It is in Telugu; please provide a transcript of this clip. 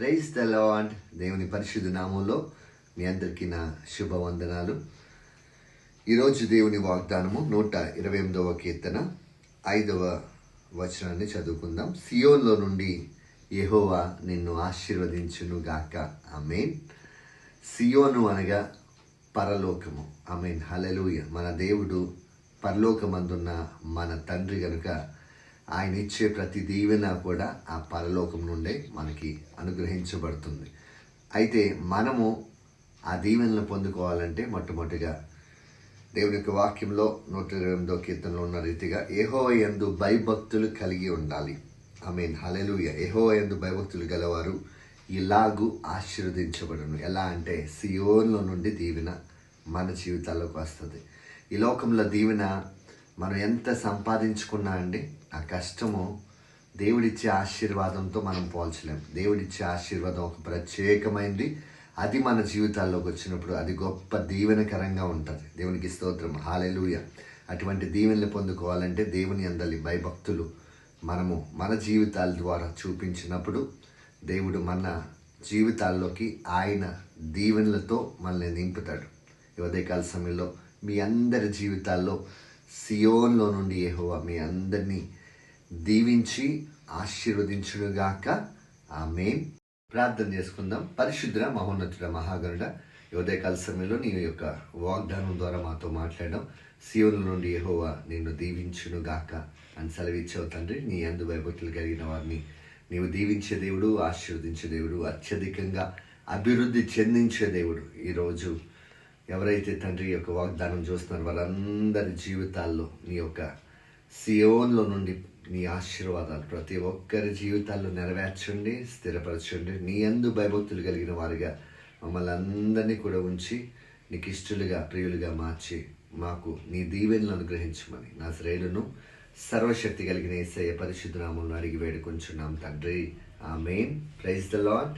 ప్రైజ్ ద లార్డ్ దేవుని పరిశుద్ధ నామంలో మీ అందరికీ నా శుభవందనాలు. ఈరోజు దేవుని వాగ్దానము నూట ఇరవై ఎనిమిదవ కీర్తన ఐదవ వచనాన్ని చదువుకుందాం. సియోన్లో నుండి యహోవా నిన్ను ఆశీర్వదించును గాక. అమేన్ సియోను అనగా పరలోకము. అమేన్ హలలుయ మన దేవుడు పరలోకమందున్న మన తండ్రి కనుక ఆయన ఇచ్చే ప్రతి దీవెన కూడా ఆ పరలోకం నుండే మనకి అనుగ్రహించబడుతుంది. అయితే మనము ఆ దీవెనలు పొందుకోవాలంటే మొట్టమొదటిగా దేవుని యొక్క వాక్యంలో నూట ఇరవై ఎనిమిదో కీర్తనలో ఉన్న రీతిగా ఏహో ఎందు భయభక్తులు కలిగి ఉండాలి. ఐ మీన్ హలెలుయ ఏహో ఎందు భయభక్తులు గలవారు ఇలాగూ ఆశీర్వదించబడను. ఎలా అంటే సియోన్లో నుండి దీవెన మన జీవితాల్లోకి వస్తుంది. ఈ లోకంలో దీవెన మనం ఎంత సంపాదించుకున్నా అండి ఆ కష్టము దేవుడిచ్చే ఆశీర్వాదంతో మనం పోల్చలేం. దేవుడిచ్చే ఆశీర్వాదం ఒక ప్రత్యేకమైంది. అది మన జీవితాల్లోకి వచ్చినప్పుడు అది గొప్ప దీవెనకరంగా ఉంటుంది. దేవునికి స్తోత్రం. హాలెలుయ అటువంటి దీవెనలు పొందుకోవాలంటే దేవుని అందలి భయభక్తులు మనము మన జీవితాల ద్వారా చూపించినప్పుడు దేవుడు మన జీవితాల్లోకి ఆయన దీవెనలతో మనల్ని నింపుతాడు. ఈ ఉదయకాల సమయంలో మీ అందరి జీవితాల్లో సియోన్లో నుండి యెహోవా మీ అందరినీ దీవించి ఆశీర్వదించుడుగాక ఆ ప్రార్థన చేసుకుందాం. పరిశుద్ర మహోన్నతుడ మహాగరుడ ఈ ఉదయకాల సమయంలో నీ యొక్క వాగ్దానం ద్వారా మాతో మాట్లాడడం. సియోన్ల నుండి యెహోవా నిన్ను దీవించునుగాక అని సెలవిచ్చావు తండ్రి. నీ అందు వైభక్తులు కలిగిన వారిని నీవు దీవించే దేవుడు ఆశీర్వదించే దేవుడు అత్యధికంగా అభివృద్ధి చెందించే దేవుడు ఈరోజు. ఎవరైతే తండ్రి యొక్క వాగ్దానం చూస్తున్నారో వాళ్ళందరి జీవితాల్లో నీ యొక్క సియోన్లో నుండి నీ ఆశీర్వాదాలు ప్రతి ఒక్కరి జీవితాల్లో నెరవేర్చండి స్థిరపరచండి. నీ అందు భయభక్తులు కలిగిన వారిగా మమ్మల్ని అందరినీ కూడా ఉంచి నీకు ఇష్టలుగా ప్రియులుగా మార్చి మాకు నీ దీవెనలు అనుగ్రహించమని నా శ్రేణును సర్వశక్తి కలిగిన ఏసయ్య పరిశుద్ధ నామంలో అడిగి వేడుకొంచున్నాం తండ్రి. ఆ మెయిన్ ప్రైజ్ ద లాడ్